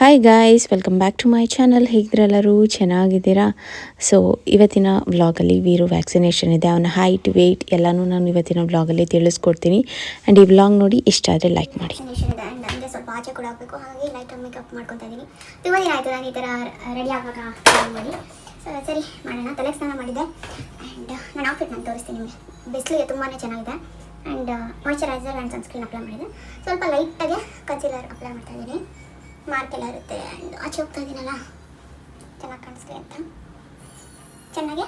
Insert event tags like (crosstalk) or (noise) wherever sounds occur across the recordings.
Hi guys welcome back to my channel ಹೇಗಿದ್ರೆಲ್ಲರೂ ಚೆನ್ನಾಗಿದ್ದೀರಾ? So ಇವತ್ತಿನ ವ್ಲಾಗಲ್ಲಿ ವೀರು ವ್ಯಾಕ್ಸಿನೇಷನ್ ಇದೆ. ಅವನ ಹೈಟ್ ವೆಯ್ಟ್ ಎಲ್ಲನೂ ನಾನು ಇವತ್ತಿನ ವ್ಲಾಗಲ್ಲಿ ತಿಳಿಸ್ಕೊಡ್ತೀನಿ. ಆ್ಯಂಡ್ ಈ ವ್ಲಾಗ್ ನೋಡಿ ಇಷ್ಟ ಆದರೆ ಲೈಕ್ ಮಾಡಿ. ಸ್ವಲ್ಪ ಆಚೆ ಕೂಡ ಹಾಕಬೇಕು ಹಾಗೆ ಲೈಟ್ ಮೇಕಪ್ ಮಾಡ್ಕೊತಾ ಇದ್ದೀನಿ. ತುಂಬ ದಿನ ಆಯಿತು ನಾನು ಈ ಥರ ರೆಡಿ ಆಗುವಾಗ ಮಾಡಿ. ಸೊ ಸರಿ, ಮಾಡೋಣ. ತಲೆ ಸ್ನಾನ ಮಾಡಿದೆ ಆ್ಯಂಡ್ ನಾನು ಔಟ್ಫಿಟ್ ನಾನು ತೋರಿಸ್ತೀನಿ ನಿಮಗೆ. ಬಿಸಿಲಿಗೆ ತುಂಬಾ ಚೆನ್ನಾಗಿದೆ. And moisturiser and sunscreen apply ಮಾಡಿದೆ. ಸ್ವಲ್ಪ ಲೈಟಾಗೆ ಕನ್ಸಿಲರ್ ಅಪ್ಲೈ ಮಾಡ್ತಾ ಇದ್ದೀನಿ. ಮಾರ್ಕ್ ಎಲ್ಲ ಇರುತ್ತೆ ಆಚೆ ಹೋಗ್ತಾ ಇದ್ದೀನಲ್ಲ ಚೆನ್ನಾಗಿ ಕಾಣಿಸ್ಲಿ ಅಂತ. ಚೆನ್ನಾಗಿ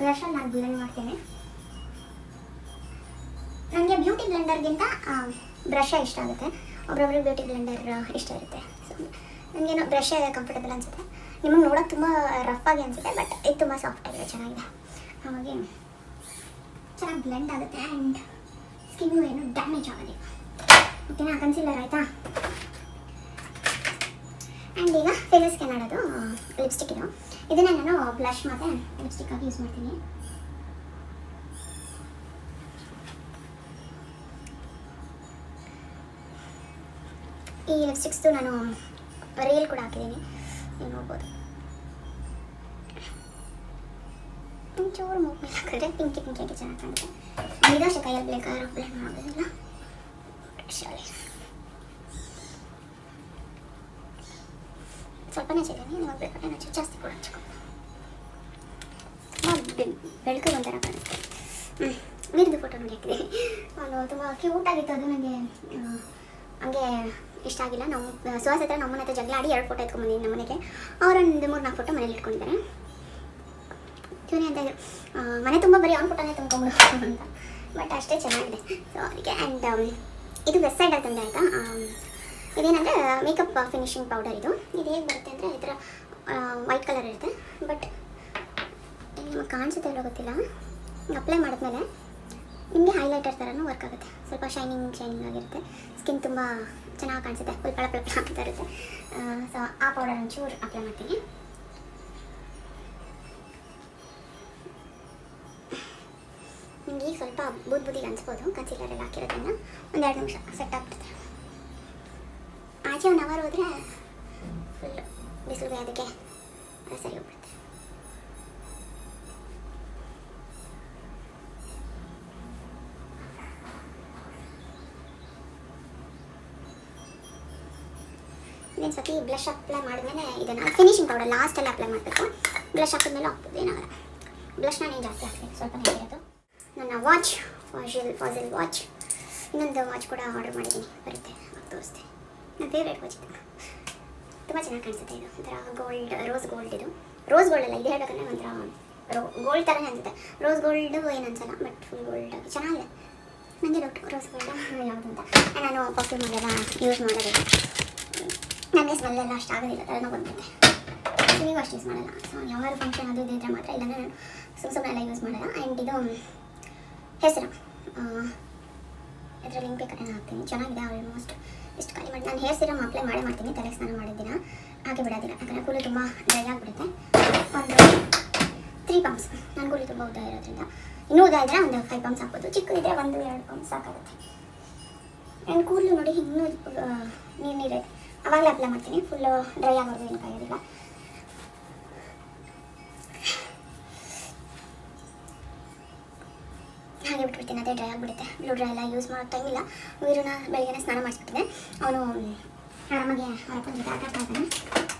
ಬ್ರಷಲ್ಲಿ ನಾನು ಬ್ಲೆಂಡ್ ಮಾಡ್ತೀನಿ. ನನಗೆ ಬ್ಯೂಟಿ ಬ್ಲೆಂಡರ್ಗಿಂತ ಬ್ರಷೇ ಇಷ್ಟ ಆಗುತ್ತೆ. ಒಬ್ರೊಬ್ರಿಗೆ ಬ್ಯೂಟಿ ಬ್ಲೆಂಡರ್ ಇಷ್ಟ ಇರುತ್ತೆ. ಸೊ ನನಗೇನೋ ಬ್ರಷೇ ಕಂಫರ್ಟಬಲ್ ಅನಿಸುತ್ತೆ. ನಿಮಗೆ ನೋಡೋಕೆ ತುಂಬ ರಫ್ ಆಗಿ ಅನಿಸುತ್ತೆ ಬಟ್ ಇದು ತುಂಬ ಸಾಫ್ಟ್ ಆಗಿದೆ, ಚೆನ್ನಾಗಿದೆ. ಹಾಗಾಗಿ ಚೆನ್ನಾಗಿ ಬ್ಲೆಂಡ್ ಆಗುತ್ತೆ ಆ್ಯಂಡ್ ಸ್ಕಿನ್ನು ಏನು ಡ್ಯಾಮೇಜ್ ಆಗೋದಿಲ್ಲ. ಓಕೆನಾ ಕನ್ಸಿಲ್ಲರ್ ಆಯಿತಾ? ಆ್ಯಂಡ್ ಈಗ ಫೇಸಸ್ ಆಡೋದು ಲಿಪ್ಸ್ಟಿಕ್ ಇದು. ಇದನ್ನ ನಾನು ಬ್ಲಷ್ ಮತ್ತು ಲಿಪ್ಸ್ಟಿಕ್ ಆಗಿ ಯೂಸ್ ಮಾಡ್ತೀನಿ. ಈ ಲಿಪ್ಸ್ಟಿಕ್ಸ್ದು ನಾನು ರೀಲ್ ಕೂಡ ಹಾಕಿದ್ದೀನಿ. ನೀವು ನೋಡ್ಬೋದು. ಒಂಚೂರು ಮೂಗ್ ಮೇಲೆ ಹಾಕಿದ್ರೆ ಪಿಂಕಿ ಪಿಂಕಿಯಾಗಿ ಚೆನ್ನಾಗಿ ಕಾಣುತ್ತೆ. ಇದಷ್ಟು ಕೈಯಲ್ಲಿ ಬೇಕಾದ್ರೆ ಅಪ್ಲೈ ಮಾಡೋದಿಲ್ಲ ಶಾಲೆ ಸ್ವಲ್ಪನೇ ಚೆಲ್ಲಿನಿ ನಿಮಗೆ ಬೇಕಾದ್ರೆ ನಾನು ಜಾಸ್ತಿ ಕೂಡ ಹಚ್ಕೊಂಡು ಬೆಳಕು ಒಂಥರ ಕಾಣಿಸ್ತದೆ ವೀರ್ದು ಫೋಟೋ ನೋಡಿ ಹಾಕಿದೆ ಅವನು ತುಂಬ ಕ್ಯೂಟ್ ಆಗಿತ್ತು ಅದು ನನಗೆ ಹಂಗೆ ಇಷ್ಟ ಆಗಿಲ್ಲ ನಾವು ಸುಹಾಸ ಹತ್ರ ನಮ್ಮನ ಹತ್ರ ಜಗಳ ಆಡಿ ಎರಡು ಫೋಟೋ ಎತ್ಕೊಂಡ್ಬಂದಿದ್ದೀನಿ ನಮ್ಮ ಮನೆಗೆ ಅವರೊಂದು ಮೂರು ನಾಲ್ಕು ಫೋಟೋ ಮನೇಲಿ ಇಟ್ಕೊಂಡಿದ್ದಾರೆ ಇವನೇ ಅಂತ ಮನೆ ತುಂಬ ಬರೀ ಅವ್ನ ಫೋಟೋನೇ ತುಂಬ್ಕೊಂಬಿಡು ಅಂತ ಬಟ್ ಅಷ್ಟೇ ಚೆನ್ನಾಗಿದೆ ಸೊ ಅದಕ್ಕೆ ಆ್ಯಂಡ್ ಇದು ವೆಸ್ಟ್ ಸೈಡಲ್ಲಿ ತಂದೆ ಆಯಿತಾ ಇದೇನಂದರೆ ಮೇಕಪ್ ಫಿನಿಶಿಂಗ್ ಪೌಡರ್ ಇದು. ಇದು ಹೇಗೆ ಬರುತ್ತೆ ಅಂದರೆ, ಈ ಥರ ವೈಟ್ ಕಲರ್ ಇರುತ್ತೆ. ಬಟ್ ನಿಮಗೆ ಕಾಣಿಸುತ್ತೆ ಇಲ್ಲೋ ಗೊತ್ತಿಲ್ಲ. ಅಪ್ಲೈ ಮಾಡಿದ್ಮೇಲೆ, ನಿಮಗೆ ಹೈಲೈಟರ್ ಥರನೂ ವರ್ಕ್ ಆಗುತ್ತೆ. ಸ್ವಲ್ಪ ಶೈನಿಂಗ್ ಶೈನಿಂಗ್ ಆಗಿರುತ್ತೆ. ಸ್ಕಿನ್ ತುಂಬ ಚೆನ್ನಾಗಿ ಕಾಣಿಸುತ್ತೆ. ಫುಲ್ ಪಳ ಪಳ ಅಂತ ಇರುತ್ತೆ. ಸೊ ಆ ಪೌಡರ್ ಒಂಚೂರು ಅಪ್ಲೈ ಮಾಡ್ತೀನಿ. ನಿಮಗೆ ಈಗ ಸ್ವಲ್ಪ ಬೂದ್ ಬೂದಿಗೆ ಅನಿಸ್ಬೋದು. ಕನ್ಸಿಲರ್ ಎಲ್ಲ ಹಾಕಿರೋದ್ರಿಂದ. ಒಂದೆರಡು ನಿಮಿಷ ಸೆಟ್ ಆಗ್ಬಿಡುತ್ತೆ. ಆಚೆ ಅವರ್ ಹೋದರೆ ಫುಲ್ ಬಿಸಿಲಿಗೆ ಅದಕ್ಕೆ ಅದು ಸರಿ ಹೋಗ್ಬಿಡುತ್ತೆ. ಇನ್ನೊಂದು ಸತಿ ಬ್ಲಷ್ ಅಪ್ಲೈ ಮಾಡಿದ್ಮೇಲೆ ಇದನ್ನು ಫಿನಿಶಿಂಗ್ ಪೌಡರ್ ಲಾಸ್ಟಲ್ಲಿ ಅಪ್ಲೈ ಮಾಡಬೇಕು. ಬ್ಲಷ್ ಹಾಕಿದ್ಮೇಲೆ ಹಾಕ್ಬೋದು ಏನಾಗಲ್ಲ. ಬ್ಲಷ್ ನಾನು ಏನು ಜಾಸ್ತಿ ಹಾಕ್ತೀನಿ? ಸ್ವಲ್ಪ ಇರೋದು ನನ್ನ ವಾಚ್ ಫಾಜಿಲ್ ಫಾಜಿಲ್ ವಾಚ್ ಇನ್ನೊಂದು ವಾಚ್ ಕೂಡ ಆರ್ಡರ್ ಮಾಡಿದ್ದೀನಿ. ಬರುತ್ತೆ, ತೋರಿಸ್ತೀನಿ. ವಾಚ್ ಇದು ತುಂಬ ಚೆನ್ನಾಗಿ ಕಾಣಿಸುತ್ತೆ ಇದು. ಒಂಥರ ಗೋಲ್ಡ್ ರೋಸ್ ಗೋಲ್ಡ್ ಇದು. ರೋಸ್ ಗೋಲ್ಡ್ ಅಲ್ಲ, ಇದು ಹೇಳ್ಬೇಕಂದ್ರೆ ಒಂಥರ ರೋ ಗೋಲ್ಡ್ ಥರನೇ ಅನಿಸುತ್ತೆ. ರೋಸ್ ಗೋಲ್ಡ್ ಏನು ಅನ್ಸಲ್ಲ ಬಟ್ ಫುಲ್ ಗೋಲ್ಡ್ ಚೆನ್ನಾಗಿದೆ. ನನಗೆ ಡೌಟ್ ರೋಸ್ ಗೋಲ್ಡ್ ಯಾವುದು ಅಂತ. ನಾನು ಪರ್ಫ್ಯೂಮ್ ಎಲ್ಲ ಯೂಸ್ ಮಾಡೋದಿಲ್ಲ ನನಗೆ ಸ್ಮೆಲ್ ಎಲ್ಲ ಅಷ್ಟು ಆಗೋದಿಲ್ಲ. ತಲೆನೋ ಬಂದಿದೆ ನೀವು ಅಷ್ಟು ಯೂಸ್ ಮಾಡಲ್ಲ. ಸೊ ಯಾವಾಗ ಫಂಕ್ಷನ್ ಅದು ಇದು ಇದ್ರೆ ಮಾತ್ರ ಇಲ್ಲಾಂದ್ರೆ ನಾನು ಸುಮ್ಮ ಸುಮ್ಮನೆ ಎಲ್ಲ ಯೂಸ್ ಮಾಡಲ್ಲ. ಆ್ಯಂಡ್ ಇದು, ಹೆಸರು. ಇದರಲ್ಲಿ ಲಿಂಕ್ ಬೇಕಾದ್ರೆ ಹಾಕ್ತೀನಿ. ಚೆನ್ನಾಗಿದೆ ಆಲ್ಮೋಸ್ಟ್ ಇಷ್ಟು ಮಾಡಿ ನಾನು ಹೇರ್ ಸಿರಮ್ ಅಪ್ಲೈ ಮಾಡೇ ಮಾಡ್ತೀನಿ ತಲೆಗೆ ಸ್ನಾನ ಮಾಡಿದ್ದೀನ ಹಾಗೆ ಬಿಡೋದಿಲ್ಲ. ಯಾಕಂದರೆ ಕೂಲಿ ತುಂಬ ಡ್ರೈ ಆಗಿಬಿಡುತ್ತೆ. ಒಂದು ತ್ರೀ ಪಂಪ್ಸ್ ನನ್ನ ಕೂಲಿ ತುಂಬ ಉದ್ದ ಇರೋದ್ರಿಂದ. ಇನ್ನೂ ಉದ್ದ ಇದ್ದರೆ ಒಂದು ಫೈವ್ ಪಂಪ್ಸ್ ಹಾಕ್ಬೋದು. ಚಿಕ್ಕದಿದ್ರೆ ಒಂದು ಎರಡು ಪಂಪ್ಸ್ ಸಾಕಾಗುತ್ತೆ. ನನ್ನ ಕೂದಲು ನೋಡಿ ಇನ್ನೂ ನೀರು ನೀರೈತೆ ಅವಾಗಲೇ ಅಪ್ಲೈ ಮಾಡ್ತೀನಿ. ಫುಲ್ಲು ಡ್ರೈ ಆಗೋದು ಏನು ಹಾಗೆ ಬಿಟ್ಬಿಡ್ತೀನಿ, ಅದೇ ಡ್ರೈ ಆಗಿಬಿಡುತ್ತೆ. ಬ್ಲೂ ಡ್ರೈ ಎಲ್ಲ ಯೂಸ್ ಮಾಡೋ ಟೈಮ್ ಇಲ್ಲ. ಬೆಳಗ್ಗೆ ಸ್ನಾನ ಮಾಡಿಸ್ಬಿಟ್ಟಿದೆ ಅವನು ಆರಾಮಾಗಿ ಹೊರಪಂದು ಜೊತೆ ಆಟ ಆಡ್ತಾ ಇದ್ದಾನೆ.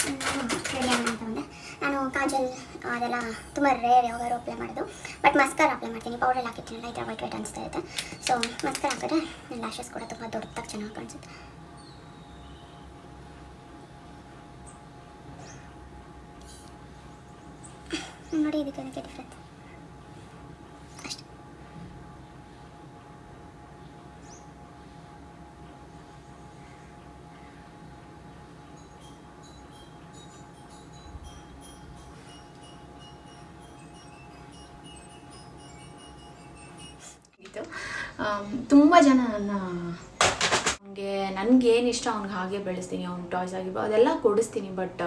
ನಾನು ರೆಡಿ ಆಗೋಣ ಅಂತ ಬಂದೆ. ನಾನು ಕಾಜಲ್, ಅದೆಲ್ಲ ತುಂಬ ರೇರ್ ಯಾವಾಗಾರು ಅಪ್ಲೈ ಮಾಡೋದು ಬಟ್ ಮಸ್ಕರ್ ಅಪ್ಲೈ ಮಾಡ್ತೀನಿ. ಪೌಡರ್ ಹಾಕಿರ್ತೀನಲ್ಲ ಥರ ವೈಟ್ ವೈಟ್ ಅನಿಸ್ತಾ ಇರುತ್ತೆ. ಸೊ ಮಸ್ಕರ್ ಹಾಕಿದ್ರೆ ನನ್ನ ಲ್ಯಾಶಸ್ ಕೂಡ ತುಂಬ ದೊಡ್ಡದಾಗಿ ಚೆನ್ನಾಗಿ ಕಾಣಿಸುತ್ತೆ. ನೋಡಿ ಇದಕ್ಕೆ ಇತ್ತು ತುಂಬ ಜನ ನನ್ನ, ಅವನಿಗೆ ನನಗೇನು ಇಷ್ಟ ಅವ್ನಿಗೆ ಹಾಗೆ ಬೆಳೆಸ್ತೀನಿ, ಅವ್ನ ಟಾಯ್ಸ್ ಆಗಿರ್ಬೋದು ಅದೆಲ್ಲ ಕೊಡಿಸ್ತೀನಿ ಬಟ್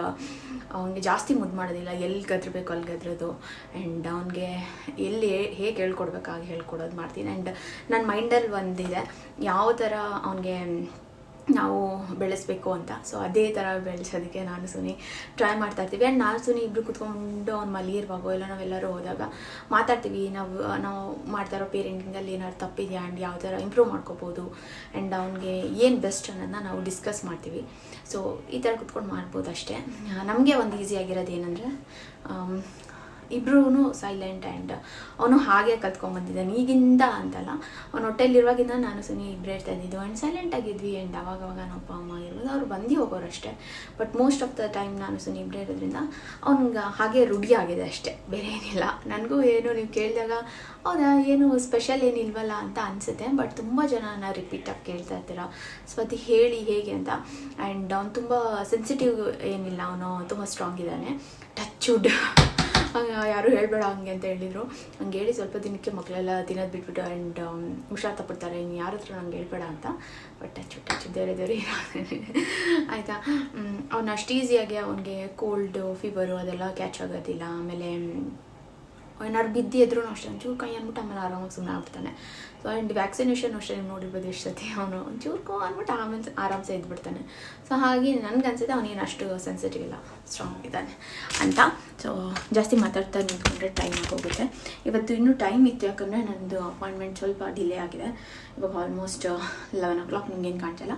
ಅವನಿಗೆ ಜಾಸ್ತಿ ಮುದ್ದು ಮಾಡೋದಿಲ್ಲ. ಎಲ್ಲಿ ಗದ್ರಬೇಕು ಅಲ್ಲಿ ಗದ್ರದು. ಆ್ಯಂಡ್ ಅವನಿಗೆ ಎಲ್ಲಿ ಹೇಗೆ ಹೇಳ್ಕೊಡ್ಬೇಕಾಗಿ ಹೇಳ್ಕೊಡೋದು ಮಾಡ್ತೀನಿ. ಆ್ಯಂಡ್ ನನ್ನ ಮೈಂಡಲ್ಲಿ ಒಂದಿದೆ. ಯಾವ ಥರ ಅವನಿಗೆ ನಾವು ಬೆಳೆಸಬೇಕು ಅಂತ. ಸೊ ಅದೇ ಥರ ಬೆಳೆಸೋದಕ್ಕೆ ನಾನು ಸುನಿ ಟ್ರೈ ಮಾಡ್ತಾ ಇರ್ತೀವಿ. ಆ್ಯಂಡ್ ನಾನು ಸುನಿ ಇಬ್ಬರು ಕುತ್ಕೊಂಡು ಅವ್ನು ಮಲಗಿರುವಾಗೋ ಇಲ್ಲ ನಾವೆಲ್ಲರೂ ಹೋದಾಗ ಮಾತಾಡ್ತೀವಿ. ನಾವು ನಾವು ಮಾಡ್ತಾ ಇರೋ ಪೇರೆಂಟಿಂಗಲ್ಲಿ ಏನಾದ್ರು ತಪ್ಪಿದೆಯಾ? ಆ್ಯಂಡ್ ಯಾವ ಥರ ಇಂಪ್ರೂವ್ ಮಾಡ್ಕೋಬೋದು? ಆ್ಯಂಡ್ ಅವ್ನಿಗೆ ಏನು ಬೆಸ್ಟ್ ಅನ್ನೋದನ್ನ ನಾವು ಡಿಸ್ಕಸ್ ಮಾಡ್ತೀವಿ. ಸೊ ಈ ಥರ ಕುತ್ಕೊಂಡು ಮಾಡ್ಬೋದು ಅಷ್ಟೇ. ನಮಗೆ ಒಂದು ಈಸಿ ಆಗಿರೋದು ಏನಂದರೆ ಇಬ್ರೂ ಸೈಲೆಂಟ್ ಆ್ಯಂಡ್ ಅವನು ಹಾಗೆ ಕಲ್ತ್ಕೊಂಡ್ಬಂದಿದ್ದಾನೆ ಈಗಿಂದ ಅಂತಲ್ಲ, ಅವನ ಹೊಟ್ಟೆಲಿರುವಾಗಿಂದ ನಾನು ಸುನಿ ಇಬ್ಬರೇ ಇರ್ತಾ ಇದ್ದಿದ್ದು. ಆ್ಯಂಡ್ ಸೈಲೆಂಟ್ ಆಗಿದ್ವಿ ಆ್ಯಂಡ್ ಅವಾಗ ನಮ್ಮ ಅಪ್ಪ ಅಮ್ಮ ಇರ್ಬೋದು ಅವ್ರು ಬಂದು ಹೋಗೋರು ಅಷ್ಟೇ but most of the time ನಾನು ಸುನಿ ಇಬ್ಬರೇ ಇರೋದ್ರಿಂದ ಅವ್ನಿಗೆ ಹಾಗೆ ರೂಢಿ ಆಗಿದೆ ಅಷ್ಟೇ. ಬೇರೆ ಏನಿಲ್ಲ. ನನಗೂ ಏನು ನೀವು ಕೇಳಿದಾಗ, ಹೌದಾ, ಏನು ಸ್ಪೆಷಲ್ ಏನಿಲ್ವಲ್ಲ ಅಂತ ಅನಿಸುತ್ತೆ. ಬಟ್ ತುಂಬ ಜನ ನಾನು ರಿಪೀಟಾಗಿ ಕೇಳ್ತಾ ಇರ್ತೀರ. ಸ್ವತಿ, ಹೇಳಿ, ಹೇಗೆ ಅಂತ. ಆ್ಯಂಡ್ ಅವ್ನು ತುಂಬ ಸೆನ್ಸಿಟಿವ್ ಏನಿಲ್ಲ. ಅವನು ತುಂಬ ಸ್ಟ್ರಾಂಗ್ ಇದ್ದಾನೆ. ಟಚ್ ವುಡ್ ಯಾರು ಹೇಳಬೇಡ ಹಂಗೆ ಅಂತ ಹೇಳಿದರು. ಹಂಗೆ ಹೇಳಿ ಸ್ವಲ್ಪ ದಿನಕ್ಕೆ ಮಕ್ಕಳೆಲ್ಲ ತಿನ್ನೋದು ಬಿಟ್ಬಿಟ್ಟು ಆ್ಯಂಡ್ ಹುಷಾರು ತಪ್ಪಿಡ್ತಾರೆ ಇನ್ನು ಯಾರ ಹತ್ರ ನಂಗೆ ಹೇಳ್ಬೇಡ ಅಂತ. ಬಟ್ ಟಚ್ ಅಚ್ಚು ದೇವ್ರೆ ದೇವ್ರಿ ಆಯಿತಾ? ಅವ್ನು ಅಷ್ಟು ಈಸಿಯಾಗಿ ಅವನಿಗೆ ಕೋಲ್ಡು ಫೀವರು ಅದೆಲ್ಲ ಕ್ಯಾಚ್ ಆಗೋದಿಲ್ಲ. ಆಮೇಲೆ ಏನಾದ್ರು ಬಿದ್ದು ಎದ್ರು ಅಷ್ಟೇ. ಒಂಚೂರು ಕೈ ಅಂದ್ಬಿಟ್ಟು ಆಮೇಲೆ ಆರಾಮಾಗಿ ಸುಮ್ಮನೆ ಆಗ್ಬಿಡ್ತಾನೆ. ಸೊ ಆ್ಯಂಡ್ ವ್ಯಾಕ್ಸಿನೇಷನ್ ಅಷ್ಟೇ ನೋಡಿರ್ಬೋದು ಎಷ್ಟು ಸತಿ ಅವನು. ಒಂಚೂರು ಕೋ ಅಂದ್ಬಿಟ್ಟು ಆಮೇಲೆ ಆರಾಮ್ಸೆ ಇದ್ಬಿಡ್ತಾನೆ. ಸೊ ಹಾಗೆ ನನಗೆ ಅನ್ಸುತ್ತೆ ಅವನೇನು ಅಷ್ಟು ಸೆನ್ಸಿಟಿವ್ ಇಲ್ಲ. ಸ್ಟ್ರಾಂಗ್ ಇದ್ದಾನೆ. ಅಂತ. ಸೊ ಜಾಸ್ತಿ ಮಾತಾಡ್ತಾ ನಿಂತ್ಕೊಂಡ್ರೆ ಟೈಮ್ ಆಗೋಗುತ್ತೆ. ಇವತ್ತು ಇನ್ನೂ ಟೈಮ್ ಇತ್ತು, ಯಾಕಂದರೆ ನನ್ನದು ಅಪಾಯಿಂಟ್ಮೆಂಟ್ ಸ್ವಲ್ಪ ಡಿಲೇ ಆಗಿದೆ. ಇವಾಗ ಆಲ್ಮೋಸ್ಟ್ ಲೆವೆನ್ ಓ ಕ್ಲಾಕ್ ನಿಮ್ಗೇನು ಕಾಣ್ತಿಲ್ಲ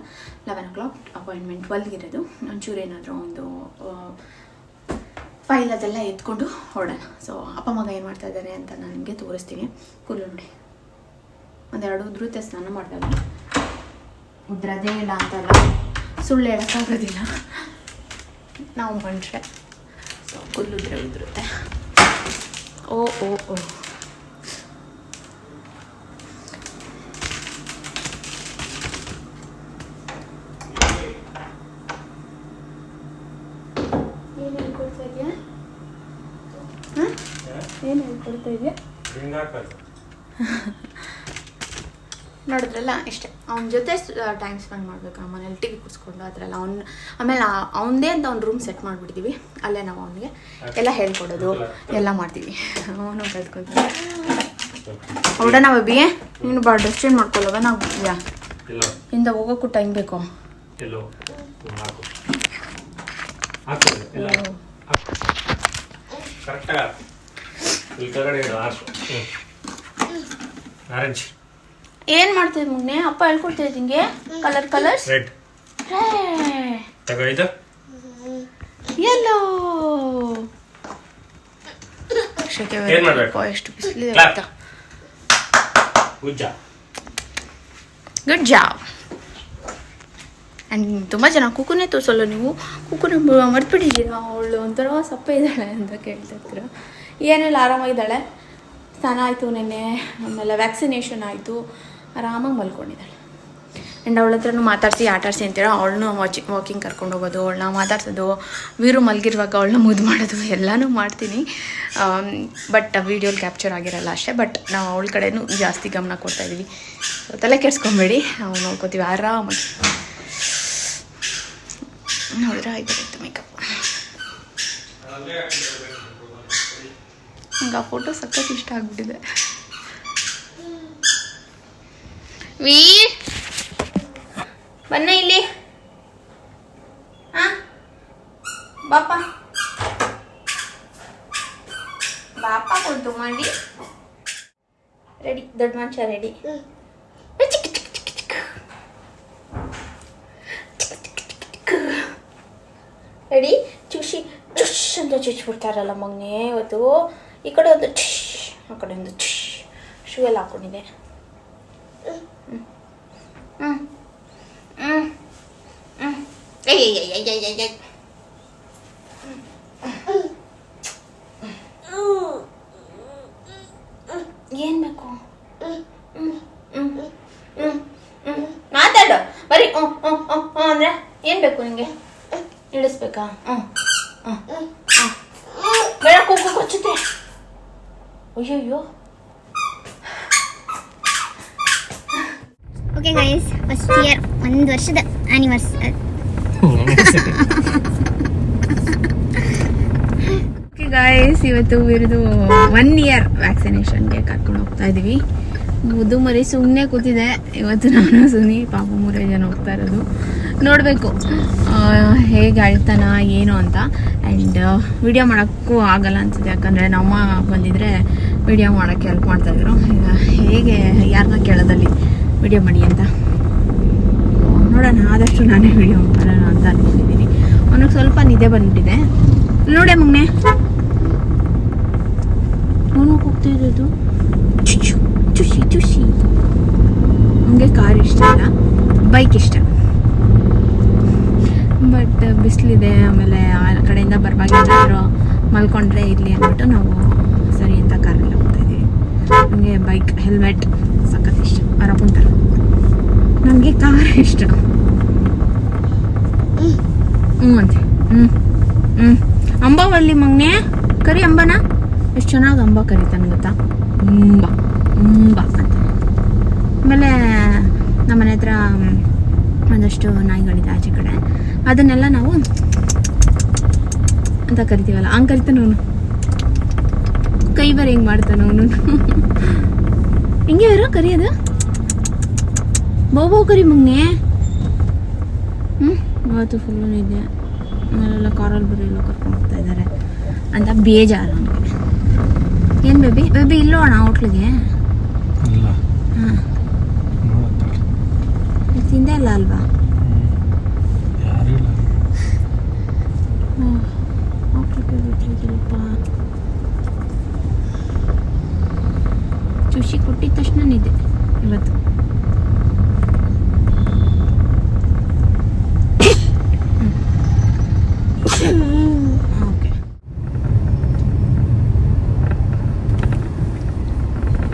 ಲೆವೆನ್ ಓ ಕ್ಲಾಕ್ ಅಪಾಯಿಂಟ್ಮೆಂಟ್ ಟ್ವೆಲ್ಗಿರೋದು ಒಂಚೂರು ಏನಾದರೂ ಒಂದು ಫೈಲ್ ಅದೆಲ್ಲ ಎತ್ಕೊಂಡು ಹೊರಡೋಣ. ಸೊ ಅಪ್ಪ, ಮಗ ಏನು ಮಾಡ್ತಾ ಇದ್ದಾರೆ ಅಂತ ನಾನು ನಿಮಗೆ ತೋರಿಸ್ತೀನಿ. ಕೂಲು ನೋಡಿ. ಒಂದೆರಡು ಉದ್ರತೆ ಸ್ನಾನ ಮಾಡಿದಾಗ. ಉದ್ರದೇ ಇಲ್ಲ ಅಂತಲ್ಲ. ಸುಳ್ಳು ಹೇಳೋಕ್ಕಾಗೋದಿಲ್ಲ. ನಾವು ಮನುಷ್ಯ ಸೊ ಫುಲ್ ಉದ್ರೆ ಉದುರುತ್ತೆ ಓ ಓ ಓ ಏನು ಹೇಳ್ಕೊಡ್ತಾ ಇದೆಯಾ ಹಾಂ ಏನು ಹೇಳ್ಕೊಡ್ತಾ ಇದೆಯಾ ನೋಡಿದ್ರಲ್ಲ ಇಷ್ಟೇ. ಅವ್ನ ಜೊತೆ ಟೈಮ್ ಸ್ಪೆಂಡ್ ಮಾಡಬೇಕು ನಮ್ಮ ಮನೇಲಿ ಟಿವಿ ವಿ ಅದ್ರಲ್ಲ ಅವ್ನ ಆಮೇಲೆ ಅವನದೇ ಅಂತ ಅವ್ನ ರೂಮ್ ಸೆಟ್ ಮಾಡಿಬಿಡ್ತೀವಿ. ಅಲ್ಲೇ ನಾವು ಅವನಿಗೆ ಎಲ್ಲ ಹೇಳ್ಕೊಡೋದು ಎಲ್ಲ ಮಾಡ್ತೀವಿ. ಅವನು ಕಲ್ತ್ಕೊಂತೀವಿ ಹೌಡ ನಾವು ಬಿ ನೀನು ಬಾ ಡ್ರೆಸ್ ಚೇಂಜ್ ಮಾಡ್ಕೊಳ್ಳೋವ? ನಾವು ಯಾ ಇಂದ ಹೋಗೋಕ್ಕೂ ಟೈಮ್ ಬೇಕು. ಕರೆಕ್ಟಾಗಿ ಆರೆಂಜ್ ಏನು ಮಾಡ್ತಿದ್ ಮುಗ್ನೆ? ಅಪ್ಪ ಹೇಳ್ಕೊಡ್ತಿದ್ ನಿಂಗೆ ಕಲರ್ ಕಲರ್ಸ್ ರೆಡ್ ತಗೋ ಇದು. ಎಲ್ಲೋ ಏನ್ ಮಾಡ್ಬೇಕು? ಎಷ್ಟು ಬಿಸಿಲಿದೆ Clap. ಗುಡ್ ಜಾಬ್ ಆ್ಯಂಡ್ ತುಂಬಾ ಜನ ಕುಕುನೇ ತೋರಿಸಲ್ಲ ನೀವು? ಕುಕುನ ಮರ್ತ್ಬಿಟ್ಟಿದ್ದೀರಾ? ಅವಳು ಒಂಥರ ಸಪ್ಪೆ ಇದ್ದಾಳೆ ಅಂತ ಕೇಳ್ತಾ ಇರ್ತೀರ ಏನೆಲ್ಲ ಆರಾಮಾಗಿದ್ದಾಳೆ. ಸ್ನಾನ ಆಯಿತು ನೆನ್ನೆ. ಆಮೇಲೆ ವ್ಯಾಕ್ಸಿನೇಷನ್ ಆಯಿತು. ಆರಾಮಾಗಿ ಮಲ್ಕೊಂಡಿದ್ದಾಳೆ. ಆ್ಯಂಡ್ ಅವಳ ಹತ್ರನೂ ಮಾತಾಡ್ಸಿ ಆಟಾಡಿಸಿ ಅಂತೀರ ಅವಳನ್ನೂ ವಾಚಿ ವಾಕಿಂಗ್ ಕರ್ಕೊಂಡು ಹೋಗೋದು ಅವಳನ್ನ ಮಾತಾಡ್ಸೋದು ವೀರು ಮಲಗಿರುವಾಗ ಅವಳನ್ನ ಮುದ್ದು ಮಾಡೋದು ಎಲ್ಲನೂ ಮಾಡ್ತೀನಿ. ಬಟ್ ವೀಡಿಯೋಲಿ ಕ್ಯಾಪ್ಚರ್ ಆಗಿರಲ್ಲ ಅಷ್ಟೇ ಬಟ್ ನಾವು ಅವಳ ಕಡೆಯೂ ಜಾಸ್ತಿ ಗಮನ ಕೊಡ್ತಾ ಇದ್ದೀವಿ. ತಲೆ ಕೆಡ್ಸ್ಕೊಬೇಡಿ ನಾವು ನೋಡ್ಕೋತೀವಿ ಆರಾಮಾಗಿ. ನೋಡಿದ್ರೆ ಆಯ್ತು ಮೇಕಪ್ ನಂಗೆ ಆ ಫೋಟೋ ಸಖತ್ ಇಷ್ಟ ಆಗ್ಬಿಟ್ಟಿದೆ. ವೀ. ಬನ್ನ ಇಲ್ಲಿ. ಬಾಪ. ಬಾಪ ಕುಂತು ಮಾಡಿ. ರೆಡಿ ದೊಡ್ಡ ಮನುಷ್ಯ ರೆಡಿ. ರೆಡಿ? ಚುಷಿ ಚುಷ್ ಅಂತ ಚುಚ್ಬಿಡ್ತಾರಲ್ಲ ಮಗನೇ ಇವತ್ತು. ಈ ಕಡೆ ಒಂದು ಠಿಶ್ ಆ ಕಡೆ ಒಂದು ಠಿಶ್ ಶೂ ಎಲ್ಲ ಹಾಕೊಂಡಿದೆ ಹ್ಞೂ ಹ್ಞೂ ಹ್ಞೂ ಹ್ಞೂ ಏಯ್ ಏಯ್ ಏಯ್ ಏಯ್ ಏಯ್ ಏಯ್ ಏನ್ ಬೇಕು. ಮಾತಾಡು. ಬರೀ ಹ್ಞೂ ಹ್ಞೂ ಹ್ಞೂ ಹ್ಞೂ ಅಂದ್ರೆ ಏನ್ ಬೇಕು ನಿಂಗೆ? ಇಳಿಸ್ಬೇಕಾ? ಹ್ಞೂ ಹ್ಞೂ ಬೇಡ ಕೂಗು ಕೊಚ್ಚುತ್ತೆ ಅಯ್ಯಯ್ಯೋ ಓಕೆ ಗೈಸ್ ಫಸ್ಟ್ ಇಯರ್ ಒಂದು ವರ್ಷದ ಆನಿವರ್ಸ್ ಗಾಯ್ಸ್ ಇವತ್ತು ಒನ್ ಇಯರ್ ವ್ಯಾಕ್ಸಿನೇಷನ್ಗೆ ಕರ್ಕೊಂಡು ಹೋಗ್ತಾ ಇದೀವಿ. ಮುದ್ದು ಮರಿ ಸುಮ್ಮನೆ ಕೂತಿದೆ. ಇವತ್ತು ನಾನು, ಸುನಿ, ಪಾಪ ಮೂರೇ ಜನ ಹೋಗ್ತಾ ಇರೋದು. ನೋಡಬೇಕು ಹೇಗೆ ಅಳ್ತಾನ, ಏನು ಅಂತ. ಆ್ಯಂಡ್ ವಿಡಿಯೋ ಮಾಡೋಕ್ಕೂ ಆಗಲ್ಲ ಅನ್ಸುತ್ತೆ. ಯಾಕಂದರೆ ನಮ್ಮ ಬಂದಿದ್ರೆ ವಿಡಿಯೋ ಮಾಡೋಕ್ಕೆ ಹೆಲ್ಪ್ ಮಾಡ್ತಾಯಿದ್ರು ಈಗ ಹೇಗೆ ಯಾರನ್ನ ಕೇಳೋದಲ್ಲಿ ವಿಡಿಯೋ ಮಾಡಿ ಅಂತ. ನೋಡೋಣ, ಆದಷ್ಟು ನಾನೇ ವಿಡಿಯೋ ಮಾಡೋಣ ಅಂತ ಅನ್ಕೊಂಡಿದ್ದೀನಿ. ಅವನಿಗೆ ಸ್ವಲ್ಪ ನಿದ್ದೆ ಬಂದ್ಬಿಟ್ಟಿದೆ. ನೋಡೆ ಮಗ್ನೆ. ಅವನು ಹೋಗ್ತಾ ಇರೋದು? ಚುಷಿ ಚುಷಿ ನಮಗೆ ಕಾರ್ ಇಷ್ಟ ಇಲ್ಲ ಬೈಕ್ ಇಷ್ಟ. ಬಟ್ ಬಿಸಿಲಿದೆ ಆಮೇಲೆ ಆ ಕಡೆಯಿಂದ ಬರುವಾಗ ಏನಾದರೂ ಮಲ್ಕೊಂಡ್ರೆ ಇರಲಿ ಅಂದ್ಬಿಟ್ಟು ನಾವು ಸರಿ ಅಂತ ಕಾರಲ್ಲಿ ಹೋಗ್ತಾ ಇದ್ದೀವಿ. ನನಗೆ ಬೈಕ್ ಹೆಲ್ಮೆಟ್ ಸಖತ್ ಇಷ್ಟ. ಅವರಪ್ಪನ ಥರ ನನಗೆ ಕಾರ್ ಇಷ್ಟ. ಹ್ಞೂ ಅಂತೆ ಹ್ಞೂ ಹ್ಞೂ ಅಂಬಾವಲ್ಲಿ ಮಗ್ನೆ? ಕರಿ ಅಂಬನ? ಎಷ್ಟು ಚೆನ್ನಾಗಿ ಅಂಬ ಕರಿತಾನೆ ಗೊತ್ತಾ ಅಂಬ. ಅಂಬ. ಅಂತ ಆಮೇಲೆ ನಮ್ಮನೆ ಹತ್ರ ಒಂದಷ್ಟು ನಾಯಿಗಳಿದೆ ಆಚೆ ಕಡೆ. ಅದನ್ನೆಲ್ಲ ನಾವು ಅಂತ ಕರಿತೀವಲ್ಲ, ಹಂಗೆ ಕರಿತಾನೆ ಅವನು. ಕೈ ಬರ ಹೆಂಗೆ ಮಾಡ್ತಾನೆ ಅವನು. ಹೆಂಗೆ ಬರೋ ಕರಿಯೋದು ಬೋಬೋ ಕರಿ ಮಗ್ನೆ. ಹ್ಞೂ ಇವತ್ತು ಫುಲ್ಲು ಇದೆ. ಆಮೇಲೆಲ್ಲ ಕಾರಲ್ಲಿ ಬರೀ ಎಲ್ಲ ಕರ್ಕೊಂಡು ಹೋಗ್ತಾ ಇದ್ದಾರೆ. ಅಂತ ಬೇಜಾರು ಏನು ಬೇಬಿ? ಬೇಬಿ ಇಲ್ಲೋಣ ಹೋಟ್ಲಿಗೆ? ತಿಂದೇ ಇಲ್ಲ ಅಲ್ವಾ? ಖುಷಿ ಕೊಟ್ಟಿದ ತಕ್ಷಣ ನಿದ್ದೆ ಇವತ್ತು ಓಕೆ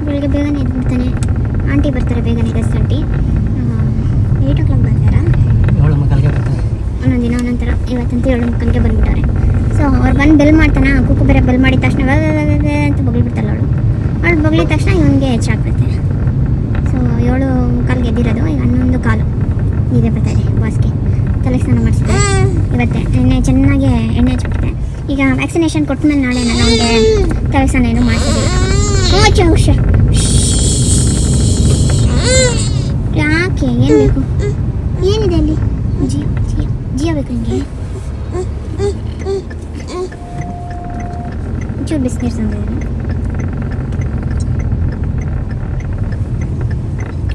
ಬೆಳಿಗ್ಗೆ ಬೇಗನೆ ಎದ್ಬಿಡ್ತಾನೆ ಆಂಟಿ ಬರ್ತಾರೆ ಬೇಗನೆ guest aunty eight o'clock ಬರ್ತಾರಾ ಏಳು ಮಕ್ಕಳಿಗೆ ಬರ್ತಾರೆ ಒಂದೊಂದು ದಿನ ಒಂದೊಂದು ಥರ ಇವತ್ತಂತೂ ಏಳು ಮುಕ್ಕನಿಗೆ ಬಂದ್ಬಿಟ್ಟವ್ರೆ ಸೊ ಅವ್ರು ಬಂದು ಬೆಲ್ ಮಾಡ್ತಾನ ಕುಕ್ಕು ಬೇರೆ ಬೆಲ್ ಮಾಡಿದ ತಕ್ಷಣ ವ- ವ- ವ- ವ- ಅಂತ ಬಗ್ಲಿಬಿಡ್ತಾಳೆ ಅವಳು ಬಗ್ಲಿದ ತಕ್ಷಣ ಇವನಿಗೆ ಹೆಚ್ಚಾಗ್ಬಿಡುತ್ತೆ ಸೊ ಏಳು ಕಾಲು ಗೆದ್ದಿರೋದು ಈಗ ಹನ್ನೊಂದು ಕಾಲು. ಇದೆ ಬರ್ತಾ ಇದೆ ಬಾಸ್ಗೆ ತಲೆ ಸ್ನಾನ ಮಾಡಿಸಿದೆ ಇವತ್ತೆ ಎಣ್ಣೆ ಚೆನ್ನಾಗಿ ಎಣ್ಣೆ ಹಚ್ಬಿಟ್ಟಿದೆ ಈಗ ವ್ಯಾಕ್ಸಿನೇಷನ್ ಕೊಟ್ಟಮೇಲೆ ನಾಳೆ ನಾನು ಅವನಿಗೆ ತಲೆ ಸ್ನಾನ ಏನು ಮಾಡಿಸಿದೆ ಹುಷ. ಯಾಕೆ? ಏನು ಬೇಕು? ಏನಿದೆ ಅಲ್ಲಿ? ಜಿಯೋ ಜಿಯೋ ಜಿಯೋ ಬೇಕು ನಿಮಗೆ ಚೂರು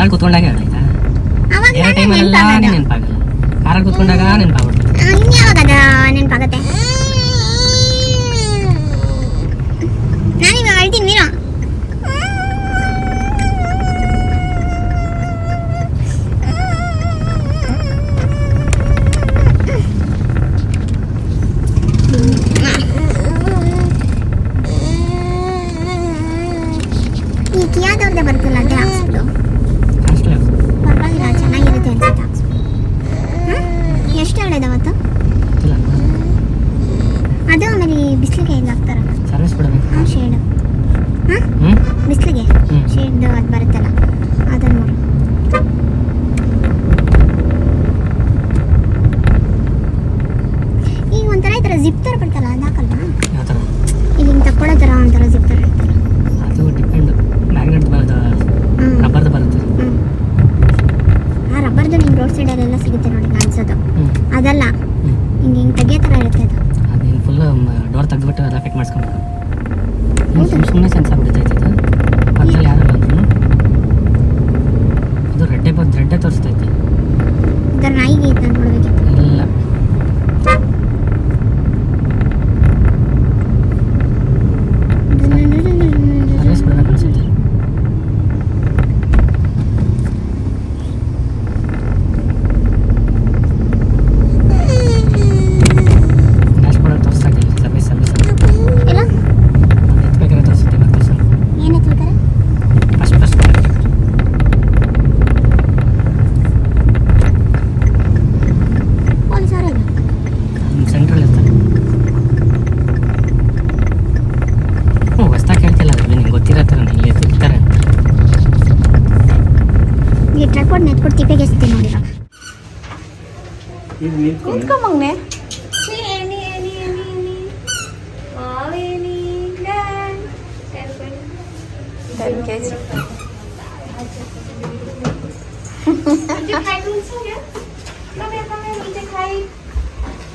ಕಾರಲ್ಲಿ ಕುತ್ಕೊಂಡಾಗ ಹೇಳ ಆಯ್ತಾ ಅವಾಗ ಬೇರೆ ಟೈಮಲ್ಲೆಲ್ಲ ನೆನಪಾಗೋದು ನೆನಪಾಗಲ್ಲ. ಕಾರಲ್ಲಿ ಕೂತ್ಕೊಂಡಾಗ ನೆನಪಾಗತ್ತೆ. ಅಳ್ತೀನಿ ವೀರ ಈ ಕಿಯಾದವ್ರದ್ದೇ ಎಷ್ಟು ಹೇಳಿದೆ ಅವತ್ತು ಅದು ಆಮೇಲೆ ಬಿಸಿಲಿಗೆ ಇದು ಹಾಕ್ತಾರಲ್ಲ ಸರ್ವಿಸ್ ಬಿಡಬೇಕು ಆ ಶೇಡ್. ಹಾಂ? ಬಿಸಿಲಿಗೆ? ಶೇಡ್ ಅದು ಬರುತ್ತಲ್ಲ ಅದನ್ನು ಈಗ ಒಂಥರ ಈ ಥರ ಜಿಪ್ ಥರ ಬರ್ತಲ್ಲ ಅದು ಹಾಕಲ್ವಾ? ಹಿಂಗೆ ತಕ್ಕೊಳ್ಳೋ ಥರ ಒಂಥರ ಜಿಪ್ ಥರ ಇರ್ತಲ್ಲ ಅದು ಡಿಪೆಂಡ್ ಮ್ಯಾಗ್ನೆಟ್ ಬರೋದು ಹ್ಞೂ ರಬ್ಬರ್ದು ಬರುತ್ತೆ ಹ್ಞೂ ಆ ರಬ್ಬರ್ದು ನಿಮ್ಗೆ ರೋಡ್ ಸೈಡಲ್ಲೆಲ್ಲ ಸಿಗುತ್ತೆ ನೋಡಿ ಕಾಣಿಸೋದು ಹ್ಞೂ ಅದಲ್ಲ ಹ್ಞೂ ಹಿಂಗೆ ಹಿಂಗೆ ತೆಗಿಯೋ ಥರ ಇರುತ್ತೆ ಅದು ಅದು ನೀನು ಫುಲ್ ಎಲ್ಲ ಫಿಟ್ ಮಾಡಿಸ್ಕೊಬೇಕು? ಸುಮ್ಮನೆ ಸೆನ್ಸ್ ಆಗ್ಬಿಡ್ತೈತೆ ಇದು ಬಿಟ್ಟಾಗ ಕೊಟ್ಟು ನೆತ್ಕೊಂಡು ತಿಪ್ಪೆಗೆ ಎಸ್ತೀನಿ ನೋಡಿ ನಿಂತ್ಕೊಂಬಂಗ್ನೆ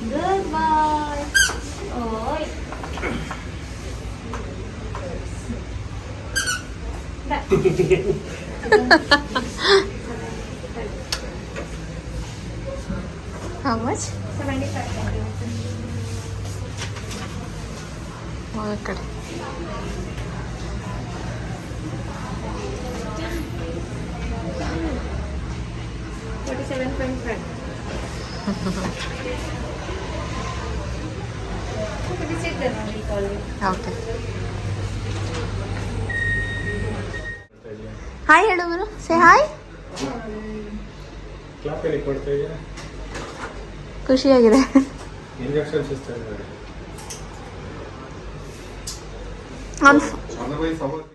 Goodbye. Oh. Ôi. How much ಕಡೆ ಓಕೆ ಹಾಯ್ ಹೇಳು ಗುರು ಸೇ ಹಾಯ್ ಖುಷಿಯಾಗಿದೆ.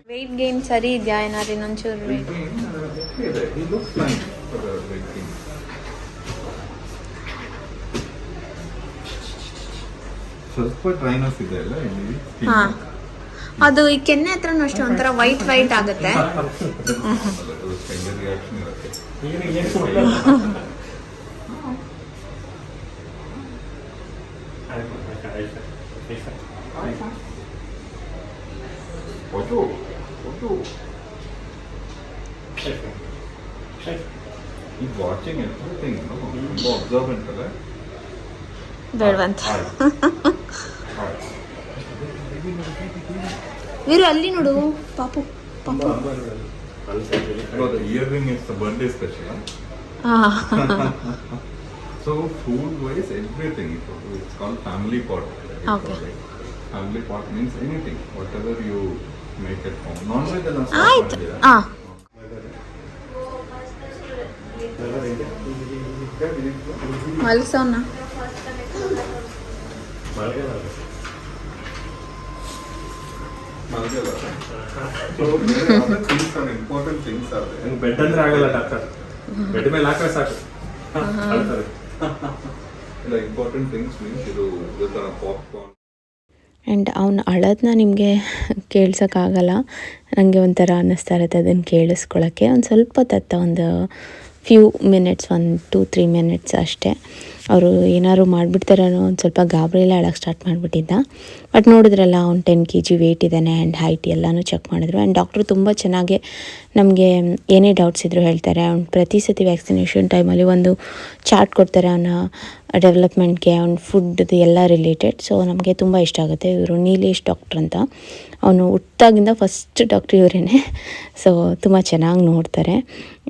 ವೆಯ್ಟ್ ಗೇನ್ ಸರಿ ಇದೆಯಾ? ಏನಾದ್ರು ಇನ್ನೊಂಚೂರು. ಸ್ವಲ್ಪ ಡ್ರೈನೆಸ್ ಇದೆ ಅಲ್ಲ ಹಾ. ಅದು ಈ ಕೆನ್ನೆ ಹತ್ರನೂ ಅಷ್ಟೇ ಒಂಥರ ವೈಟ್ ವೈಟ್ ಆಗುತ್ತೆ (laughs) ರಿಯಾಕ್ಷನ್ ಇರುತ್ತೆ ಈಗ ಏನು ಮಾಡಿಲ್ಲ ಆಯ್ತು ಆಯ್ತು ಆಯ್ತು ಆಯ್ತು ಫೋಟೋ ಫೋಟೋ ಈ ವಾಚಿಂಗ್ ಎವ್ರಿಥಿಂಗ್ ಅಬ್ಸರ್ವೆಂಟ್ ಅಲ್ಲ ಬೇಡವಂತ ವೀರು ಅಲ್ಲಿ ನೋಡು ಪಾಪು ಪಾಪು ಇವಾಗ ಇಯರಿಂಗ್ ಇಸ್ ಬರ್ಡೇ ಸ್ಪೆಷಲ್ ಹಾ So food wise, everything. It's called family pot. Okay. Family pot means anything, whatever you make at home. Non-veg ಎಲ್ಲ ಆಯ್ತು ನಂಗೆ ಬೆಡ್ ಅಂದ್ರೆ ಆಗಲ್ಲ ಡಾಕ್ಟರ್ ಬೆಡ್ ಮೇಲೆ ಹಾಕಿದ್ರೆ ಸಾಕು ಆ್ಯಂಡ್ ಅವ್ನು ಅಳೋದನ್ನ ನಿಮಗೆ ಕೇಳ್ಸೋಕ್ಕಾಗಲ್ಲ. ನನಗೆ ಒಂಥರ ಅನ್ನಿಸ್ತಾ ಇರುತ್ತೆ ಅದನ್ನು ಕೇಳಿಸ್ಕೊಳ್ಳೋಕ್ಕೆ ಒಂದು ಸ್ವಲ್ಪ ತತ್ತ ಒಂದು few minutes one two three minutes ಅಷ್ಟೇ. ಅವರು ಏನಾದ್ರು ಮಾಡಿಬಿಡ್ತಾರೋ ಒಂದು ಸ್ವಲ್ಪ ಗಾಬರಿಲ್ಲ ಅಳಕ್ಕೆ ಸ್ಟಾರ್ಟ್ ಮಾಡಿಬಿಟ್ಟಿದ್ದ. ಬಟ್ ನೋಡಿದ್ರಲ್ಲ, ಅವ್ನು ಟೆನ್ ಕೆ ಜಿ ವೆಯ್ಟ್ ಇದ್ದಾನೆ ಆ್ಯಂಡ್ ಹೈಟ್ ಎಲ್ಲನೂ ಚೆಕ್ ಮಾಡಿದ್ರು. ಆ್ಯಂಡ್ ಡಾಕ್ಟ್ರು ತುಂಬ ಚೆನ್ನಾಗೆ ನಮಗೆ ಏನೇ ಡೌಟ್ಸ್ ಇದ್ದರೂ ಹೇಳ್ತಾರೆ. ಅವ್ನು ಪ್ರತಿ ಸತಿ ವ್ಯಾಕ್ಸಿನೇಷನ್ ಟೈಮಲ್ಲಿ ಒಂದು ಚಾರ್ಟ್ ಕೊಡ್ತಾರೆ ಅವನ ಡೆವಲಪ್ಮೆಂಟ್ಗೆ ಅವ್ನ ಫುಡ್ದು ಎಲ್ಲ ರಿಲೇಟೆಡ್ ಸೊ ನಮಗೆ ತುಂಬ ಇಷ್ಟ ಆಗುತ್ತೆ. ಇವರು ನೀಲೇಶ್ ಡಾಕ್ಟ್ರ್ ಅಂತ. ಅವನು ಹುಟ್ಟಾಗಿಂದ ಫಸ್ಟ್ ಡಾಕ್ಟ್ರ್ ಇವರೇನೆ. ಸೊ ತುಂಬ ಚೆನ್ನಾಗಿ ನೋಡ್ತಾರೆ.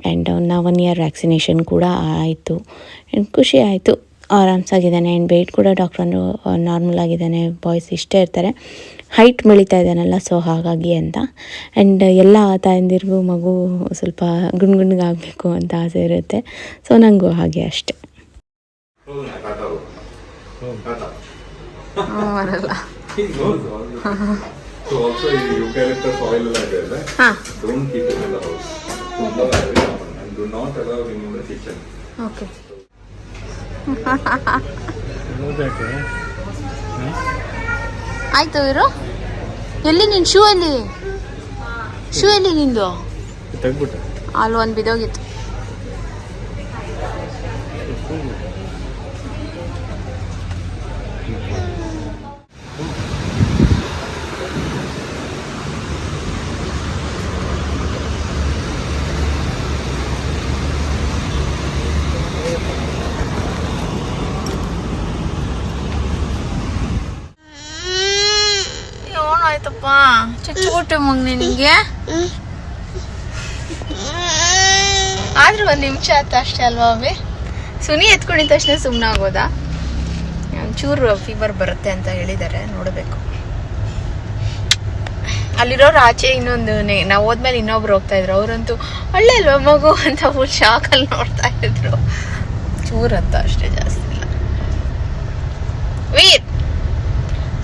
ಆ್ಯಂಡ್ ಅವನ್ನ ಒನ್ ಇಯರ್ ವ್ಯಾಕ್ಸಿನೇಷನ್ ಕೂಡ ಆಯಿತು ಆ್ಯಂಡ್ ಖುಷಿ ಆಯಿತು ಆರಾಮ್ಸಾಗಿದ್ದಾನೆ ಆ್ಯಂಡ್ ವೆಯ್ಟ್ ಕೂಡ ಡಾಕ್ಟ್ರ್ ಅಂದರು ನಾರ್ಮಲ್ ಆಗಿದ್ದಾನೆ ಬಾಯ್ಸ್ ಇಷ್ಟೇ ಇರ್ತಾರೆ ಹೈಟ್ ಬೆಳೀತಾ ಇದ್ದಾನಲ್ಲ ಸೊ ಹಾಗಾಗಿ ಅಂತ ಆ್ಯಂಡ್ ಎಲ್ಲ ತಾಯಂದಿರಿಗೂ ಮಗು ಸ್ವಲ್ಪ ಗುಣ್ಗುಣ್ಗಾಗಬೇಕು ಗುಂಡ್ಗಾಗಬೇಕು ಅಂತ ಆಸೆ ಇರುತ್ತೆ ಸೊ ನನಗೂ ಹಾಗೆ ಅಷ್ಟೆ ಹಾಂ. ಬರಲ್ಲ (laughs) ಆಯ್ತು ಇವರು ಎಲ್ಲಿ ನಿನ್ ಶೂ ಅಲ್ಲಿ? ಶೂ ಎಲ್ಲಿ ನಿಂದು? ಅಲ್ಲಿ ಒಂದು ಬಿದೋಗಿತ್ತು ಚಿಕ್ಕ ನಿಂಗೆ ಆದ್ರೂ ಒಂದು ನಿಮಿಷ ಆಯ್ತು ಅಷ್ಟೇ ಅಲ್ವಾ ಅವೇ ಸುನಿ ಎತ್ಕೊಂಡಿದ ತಕ್ಷಣ ಸುಮ್ಮನೆ ಆಗೋದಾ? ಒಂಚೂರು ಫೀವರ್ ಬರುತ್ತೆ ಅಂತ ಹೇಳಿದ್ದಾರೆ ನೋಡಬೇಕು. ಅಲ್ಲಿರೋರು ಆಚೆ ಇನ್ನೊಂದು ನಾವು ಹೋದ್ಮೇಲೆ ಇನ್ನೊಬ್ರು ಹೋಗ್ತಾ ಇದ್ರು. ಅವರಂತೂ ಒಳ್ಳೆ ಅಲ್ವಾ ಮಗು? ಅಂತ ಫುಲ್ ಶಾಕಲ್ಲಿ ನೋಡ್ತಾ ಇದ್ರು. ಚೂರು ಅಂತ ಅಷ್ಟೇ ಜಾಸ್ತಿ ಇಲ್ಲ ವೀರ್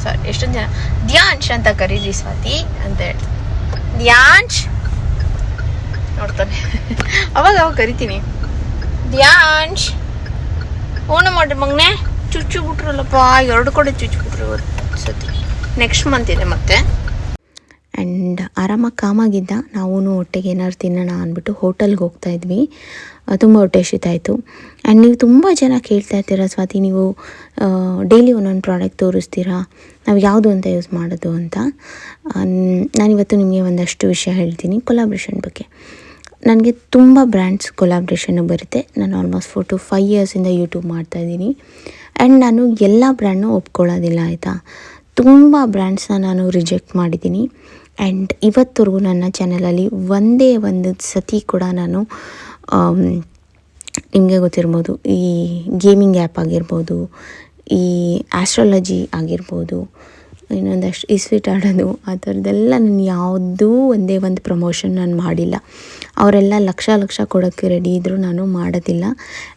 ಸಾರಿ ಎಷ್ಟೊಂದು ಜನ. ಧ್ಯಾಂಶ್ ಅಂತ ಕರೀರಿ ಸ್ವಾತಿ ಅಂತ ಹೇಳ್ತಾರೆ ದ್ಯಾನ್ಶ್ ನೋಡ್ತಾನೆ. ಅವಾಗ ಅವಾಗ ಕರಿತೀನಿ. ದ್ಯಾನ್ಶ್ ಓನ ಮಾಡ್ರಿ ಮಗನೆ. ಚುಚ್ಚು ಬಿಟ್ರಲ್ಲಪ್ಪ ಎರಡು ಕಡೆ ಚುಚ್ಚು ಬಿಟ್ರು ಸತಿ. ನೆಕ್ಸ್ಟ್ ಮಂತ್ ಇದೆ ಮತ್ತೆ. ಆ್ಯಂಡ್ ಆರಾಮಾಗಿ ಕಾಮಾಗಿದ್ದ. ನಾವು ಒಟ್ಟಿಗೆ ಏನಾದ್ರು ತಿನ್ನೋಣ ಅಂದ್ಬಿಟ್ಟು ಹೋಟೆಲ್ಗೆ ಹೋಗ್ತಾ ಇದ್ವಿ. ತುಂಬ ಹೊಟ್ಟೆ ಆಯಿತು. ಆ್ಯಂಡ್ ನೀವು ತುಂಬ ಜನ ಕೇಳ್ತಾ ಇರ್ತೀರ, ಸ್ವಾತಿ, ನೀವು ಡೈಲಿ ಒಂದೊಂದು ಪ್ರಾಡಕ್ಟ್ ತೋರಿಸ್ತೀರಾ? ನಾವು ಯಾವುದು ಅಂತ ಯೂಸ್ ಮಾಡೋದು ಅಂತ? ನಾನಿವತ್ತು ನಿಮಗೆ ಒಂದಷ್ಟು ವಿಷಯ ಹೇಳ್ತೀನಿ ಕೊಲಾಬ್ರೇಷನ್ ಬಗ್ಗೆ. ನನಗೆ ತುಂಬ ಬ್ರ್ಯಾಂಡ್ಸ್ ಕೊಲಾಬ್ರೇಷನ್ನು ಬರುತ್ತೆ. ನಾನು ಆಲ್ಮೋಸ್ಟ್ ಫೋರ್ ಟು ಫೈವ್ ಇಯರ್ಸಿಂದ ಯೂಟ್ಯೂಬ್ ಮಾಡ್ತಾಯಿದ್ದೀನಿ ಆ್ಯಂಡ್ ನಾನು ಎಲ್ಲ ಬ್ರ್ಯಾಂಡ್ನೂ ಒಪ್ಕೊಳ್ಳೋದಿಲ್ಲ, ಆಯಿತಾ? ತುಂಬ ಬ್ರ್ಯಾಂಡ್ಸ್ನ ನಾನು ರಿಜೆಕ್ಟ್ ಮಾಡಿದ್ದೀನಿ. ಆ್ಯಂಡ್ ಇವತ್ತವರೆಗೂ ನನ್ನ ಚಾನಲಲ್ಲಿ ಒಂದೇ ಒಂದು ಸತಿ ಕೂಡ ನಾನು ನಿಮಗೆ ಗೊತ್ತಿರ್ಬೋದು, ಈ ಗೇಮಿಂಗ್ ಆ್ಯಪ್ ಆಗಿರ್ಬೋದು, ಈ ಆಸ್ಟ್ರಾಲಜಿ ಆಗಿರ್ಬೋದು, ಇನ್ನೊಂದಷ್ಟು ಈ ಸ್ವೀಟ್ ಆಡೋದು, ಆ ಥರದ್ದೆಲ್ಲ ನಾನು ಯಾವುದೂ ಒಂದೇ ಒಂದು ಪ್ರಮೋಷನ್ ನಾನು ಮಾಡಿಲ್ಲ. ಅವರೆಲ್ಲ ಲಕ್ಷ ಲಕ್ಷ ಕೊಡೋಕ್ಕೆ ರೆಡಿ ಇದ್ದರೂ ನಾನು ಮಾಡೋದಿಲ್ಲ.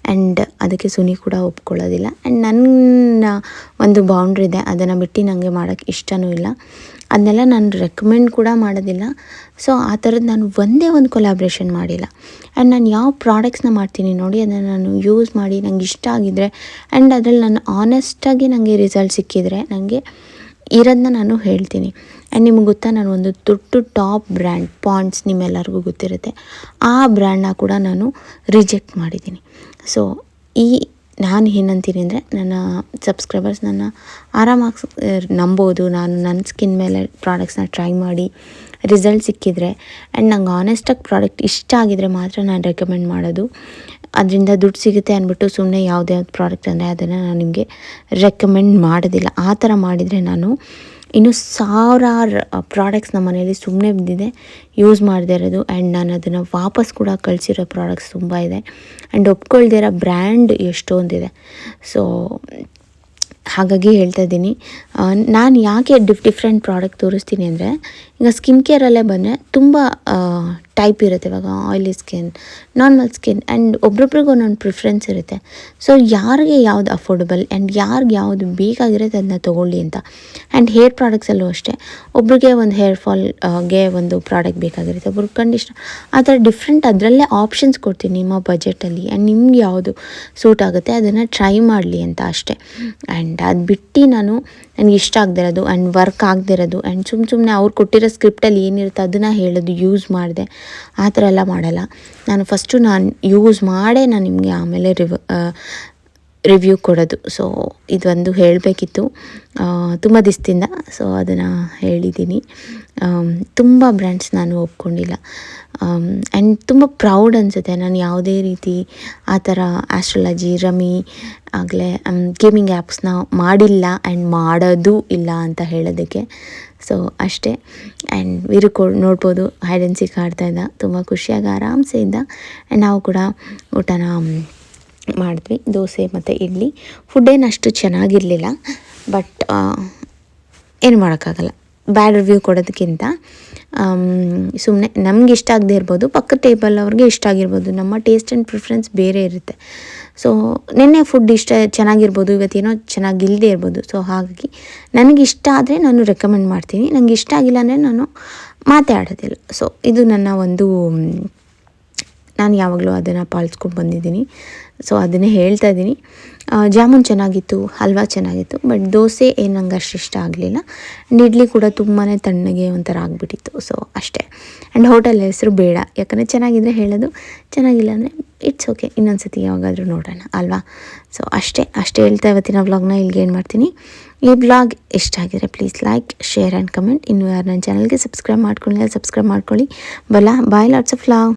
ಆ್ಯಂಡ್ ಅದಕ್ಕೆ ಸುನಿ ಕೂಡ ಒಪ್ಕೊಳ್ಳೋದಿಲ್ಲ. ಆ್ಯಂಡ್ ನನ್ನ ಒಂದು ಬೌಂಡ್ರಿ ಇದೆ. ಅದನ್ನು ಬಿಟ್ಟು ನನಗೆ ಮಾಡೋಕ್ಕೆ ಇಷ್ಟನೂ ಇಲ್ಲ. ಅದನ್ನೆಲ್ಲ ನಾನು ರೆಕಮೆಂಡ್ ಕೂಡ ಮಾಡೋದಿಲ್ಲ. ಸೊ ಆ ಥರದ್ದು ನಾನು ಒಂದೇ ಒಂದು ಕೊಲಾಬ್ರೇಷನ್ ಮಾಡಿಲ್ಲ. ಆ್ಯಂಡ್ ನಾನು ಯಾವ ಪ್ರಾಡಕ್ಟ್ಸ್ನ ಮಾಡ್ತೀನಿ ನೋಡಿ, ಅದನ್ನು ನಾನು ಯೂಸ್ ಮಾಡಿ ನಂಗೆ ಇಷ್ಟ ಆಗಿದ್ದರೆ ಆ್ಯಂಡ್ ಅದರಲ್ಲಿ ನಾನು ಆನೆಸ್ಟಾಗಿ ನನಗೆ ರಿಸಲ್ಟ್ ಸಿಕ್ಕಿದರೆ ನನಗೆ ಇರೋದನ್ನ ನಾನು ಹೇಳ್ತೀನಿ. ಆ್ಯಂಡ್ ನಿಮ್ಗೆ ಗೊತ್ತಾ, ನಾನು ಒಂದು ದೊಡ್ಡ ಟಾಪ್ ಬ್ರ್ಯಾಂಡ್ ಪಾಂಡ್ಸ್ ನಿಮ್ಮೆಲ್ಲರಿಗೂ ಗೊತ್ತಿರುತ್ತೆ. ಆ ಬ್ರ್ಯಾಂಡ್ನ ಕೂಡ ನಾನು ರಿಜೆಕ್ಟ್ ಮಾಡಿದ್ದೀನಿ. ಸೊ ಈ ನಾನು ಏನಂತೀನಿ ಅಂದರೆ ನನ್ನ ಸಬ್ಸ್ಕ್ರೈಬರ್ಸ್ ನನ್ನ ಆರಾಮಾಗಿ ನಂಬೋದು. ನಾನು ನನ್ನ ಸ್ಕಿನ್ ಮೇಲೆ ಪ್ರಾಡಕ್ಟ್ಸ್ನ ಟ್ರೈ ಮಾಡಿ ರಿಸಲ್ಟ್ ಸಿಕ್ಕಿದರೆ ಆ್ಯಂಡ್ ನಂಗೆ ಆನೆಸ್ಟಾಗಿ ಪ್ರಾಡಕ್ಟ್ ಇಷ್ಟ ಆಗಿದರೆ ಮಾತ್ರ ನಾನು ರೆಕಮೆಂಡ್ ಮಾಡೋದು. ಅದರಿಂದ ದುಡ್ಡು ಸಿಗುತ್ತೆ ಅಂದ್ಬಿಟ್ಟು ಸುಮ್ಮನೆ ಯಾವುದೇ ಪ್ರಾಡಕ್ಟ್ ಅಂದರೆ ಅದನ್ನು ನಾನು ನಿಮಗೆ ರೆಕಮೆಂಡ್ ಮಾಡೋದಿಲ್ಲ. ಆ ಥರ ಮಾಡಿದರೆ ನಾನು ಇನ್ನು ಸಾವಿರಾರು ಪ್ರಾಡಕ್ಟ್ಸ್ ನಮ್ಮ ಮನೇಲಿ ಸುಮ್ಮನೆ ಬಿದ್ದಿದೆ. ಯೂಸ್ ಮಾಡದೇ ಇರೋದು ಆ್ಯಂಡ್ ನಾನು ಅದನ್ನು ವಾಪಸ್ ಕೂಡ ಕಳಿಸಿರೋ ಪ್ರಾಡಕ್ಟ್ಸ್ ತುಂಬ ಇದೆ. ಆ್ಯಂಡ್ ಒಪ್ಕೊಳ್ದೇ ಇರೋ ಬ್ರ್ಯಾಂಡ್ ಎಷ್ಟೊಂದಿದೆ. ಸೊ ಹಾಗಾಗಿ ಹೇಳ್ತಾ ಇದ್ದೀನಿ. ನಾನು ಯಾಕೆ ಡಿಫ್ ಡಿಫ್ರೆಂಟ್ ಪ್ರಾಡಕ್ಟ್ ತೋರಿಸ್ತೀನಿ ಅಂದರೆ ಈಗ ಸ್ಕಿನ್ ಕೇರಲ್ಲೇ ಬಂದರೆ ತುಂಬ ಟೈಪ್ ಇರುತ್ತೆ ಇವಾಗ oily skin normal skin and ಒಬ್ರೊಬ್ರಿಗೂ ಒಂದೊಂದು ಪ್ರಿಫ್ರೆನ್ಸ್ ಇರುತ್ತೆ. ಸೊ ಯಾರಿಗೆ ಯಾವುದು ಅಫೋರ್ಡಬಲ್ ಆ್ಯಂಡ್ ಯಾರಿಗೆ ಯಾವುದು ಬೇಕಾಗಿರುತ್ತೆ ಅದನ್ನ ತೊಗೊಳ್ಳಿ ಅಂತ. ಆ್ಯಂಡ್ ಹೇರ್ ಪ್ರಾಡಕ್ಟ್ಸಲ್ಲೂ ಅಷ್ಟೇ. ಒಬ್ರಿಗೆ ಒಂದು ಹೇರ್ ಫಾಲ್ಗೆ ಒಂದು ಪ್ರಾಡಕ್ಟ್ ಬೇಕಾಗಿರುತ್ತೆ. ಒಬ್ರಿಗೆ ಕಂಡೀಷನ್ ಆ ಥರ ಡಿಫ್ರೆಂಟ್ ಅದರಲ್ಲೇ ಆಪ್ಷನ್ಸ್ ಕೊಡ್ತೀನಿ ನಿಮ್ಮ ಬಜೆಟಲ್ಲಿ ಆ್ಯಂಡ್ ನಿಮ್ಗೆ ಯಾವುದು ಸೂಟ್ ಆಗುತ್ತೆ ಅದನ್ನು ಟ್ರೈ ಮಾಡಲಿ ಅಂತ ಅಷ್ಟೇ. ಆ್ಯಂಡ್ ಅದು ಬಿಟ್ಟು ನಾನು ನನಗೆ ಇಷ್ಟ ಆಗದಿರೋದು ಆ್ಯಂಡ್ ವರ್ಕ್ ಆಗದಿರೋದು ಆ್ಯಂಡ್ ಸುಮ್ಮ ಸುಮ್ಮನೆ ಅವ್ರು ಕೊಟ್ಟಿರೋ ಸ್ಕ್ರಿಪ್ಟಲ್ಲಿ ಏನಿರುತ್ತೆ ಅದನ್ನು ಹೇಳೋದು ಯೂಸ್ ಮಾಡಿದೆ. ಆ ಥರ ಎಲ್ಲ ಮಾಡಲ್ಲ. ನಾನು ಫಸ್ಟು ನಾನು ಯೂಸ್ ಮಾಡೇ ನಾನು ನಿಮಗೆ ಆಮೇಲೆ ರಿವ್ ರಿವ್ಯೂ ಕೊಡೋದು. ಸೊ ಇದೊಂದು ಹೇಳಬೇಕಿತ್ತು. ತುಂಬ ದಿವಸದಿಂದ ಸೊ ಅದನ್ನು ಹೇಳಿದ್ದೀನಿ ತುಂಬ ಬ್ರ್ಯಾಂಡ್ಸ್ ನಾನು ಒಪ್ಕೊಂಡಿಲ್ಲ. ಆ್ಯಂಡ್ ತುಂಬ ಪ್ರೌಡ್ ಅನಿಸುತ್ತೆ. ನಾನು ಯಾವುದೇ ರೀತಿ ಆ ಥರ ಆಸ್ಟ್ರಾಲಜಿ ರಮಿ ಆಗಲೇ ಗೇಮಿಂಗ್ ಆ್ಯಪ್ಸ್ನ ಮಾಡಿಲ್ಲ ಆ್ಯಂಡ್ ಮಾಡೋದು ಇಲ್ಲ ಅಂತ ಹೇಳೋದಕ್ಕೆ. ಸೊ ಅಷ್ಟೇ. ಆ್ಯಂಡ್ ವೀರು ಕೊ, ನೋಡ್ಬೋದು. ಹೈಡೆನ್ಸಿ ಆ್ಯಂಡ್ ಸೀಕ್ ಆಡ್ತಾ ಇದ್ದ. ತುಂಬ ಖುಷಿಯಾಗಿ ಆರಾಮ್ಸೆ ಇದ್ದ. ಆ್ಯಂಡ್ ನಾವು ಕೂಡ ಊಟನ ಮಾಡಿದ್ವಿ, ದೋಸೆ ಮತ್ತು ಇಡ್ಲಿ. ಫುಡ್ ಅಷ್ಟು ಚೆನ್ನಾಗಿರಲಿಲ್ಲ ಬಟ್ ಏನು ಮಾಡೋಕ್ಕಾಗಲ್ಲ. ಬ್ಯಾಡ್ ರಿವ್ಯೂ ಕೊಡೋದಕ್ಕಿಂತ ಸುಮ್ಮನೆ ನಮ್ಗೆ ಇಷ್ಟ ಆಗದೆ ಇರ್ಬೋದು, ಪಕ್ಕದ ಟೇಬಲ್ ಅವ್ರಿಗೆ ಇಷ್ಟ ಆಗಿರ್ಬೋದು. ನಮ್ಮ ಟೇಸ್ಟ್ ಆ್ಯಂಡ್ ಪ್ರಿಫರೆನ್ಸ್ ಬೇರೆ ಇರುತ್ತೆ. ಸೊ ನಿನ್ನೆ ಫುಡ್ ಇಷ್ಟ ಚೆನ್ನಾಗಿರ್ಬೋದು, ಇವತ್ತೇನೋ ಚೆನ್ನಾಗಿಲ್ಲದೆ ಇರ್ಬೋದು. ಸೊ ಹಾಗಾಗಿ ನನಗೆ ಇಷ್ಟ ಆದರೆ ನಾನು ರೆಕಮೆಂಡ್ ಮಾಡ್ತೀನಿ. ನನಗೆ ಇಷ್ಟ ಆಗಿಲ್ಲ ಅಂದರೆ ನಾನು ಮಾತಾಡೋದಿಲ್ಲ. ಸೊ ಇದು ನನ್ನ ಒಂದು, ನಾನು ಯಾವಾಗಲೂ ಅದನ್ನು ಪಾಲಿಸ್ಕೊಂಡು ಬಂದಿದ್ದೀನಿ. ಸೊ ಅದನ್ನೇ ಹೇಳ್ತಾ ಇದ್ದೀನಿ. ಜಾಮೂನ್ ಚೆನ್ನಾಗಿತ್ತು, ಹಲ್ವಾ ಚೆನ್ನಾಗಿತ್ತು ಬಟ್ ದೋಸೆ ಏನು ನಂಗೆ ಅಷ್ಟು ಇಷ್ಟ ಆಗಲಿಲ್ಲ. ಇಡ್ಲಿ ಕೂಡ ತುಂಬಾ ತಣ್ಣಗೆ ಒಂಥರ ಆಗಿಬಿಟ್ಟಿತ್ತು ಸೊ ಅಷ್ಟೇ. ಆ್ಯಂಡ್ ಹೋಟೆಲ್ ಹೆಸರು ಬೇಡ, ಯಾಕಂದರೆ ಚೆನ್ನಾಗಿದ್ರೆ ಹೇಳೋದು, ಚೆನ್ನಾಗಿಲ್ಲ ಅಂದರೆ ಇಟ್ಸ್ ಓಕೆ ಇನ್ನೊಂದು ಸತಿ ಯಾವಾಗಾದರೂ ನೋಡೋಣ, ಅಲ್ವಾ? ಸೊ ಅಷ್ಟೇ ಅಷ್ಟೇ ಹೇಳ್ತಾ ಇವತ್ತಿನ ವ್ಲಾಗ್ನ ಇಲ್ಲಿಗೆ ಏನು ಮಾಡ್ತೀನಿ. ಈ ಬ್ಲಾಗ್ ಇಷ್ಟ ಆಗಿದ್ರೆ please like share and comment ಇನ್ನು ಯಾರು ನನ್ನ ಚಾನಲ್ಗೆ ಸಬ್ಸ್ಕ್ರೈಬ್ ಮಾಡ್ಕೊಳ್ಳಿ ಸಬ್ಸ್ಕ್ರೈಬ್ ಮಾಡ್ಕೊಳ್ಳಿ. ಬಲ ಬಾಯ್ ಲಾಟ್ಸ್ ಆಫ್ ಲವ್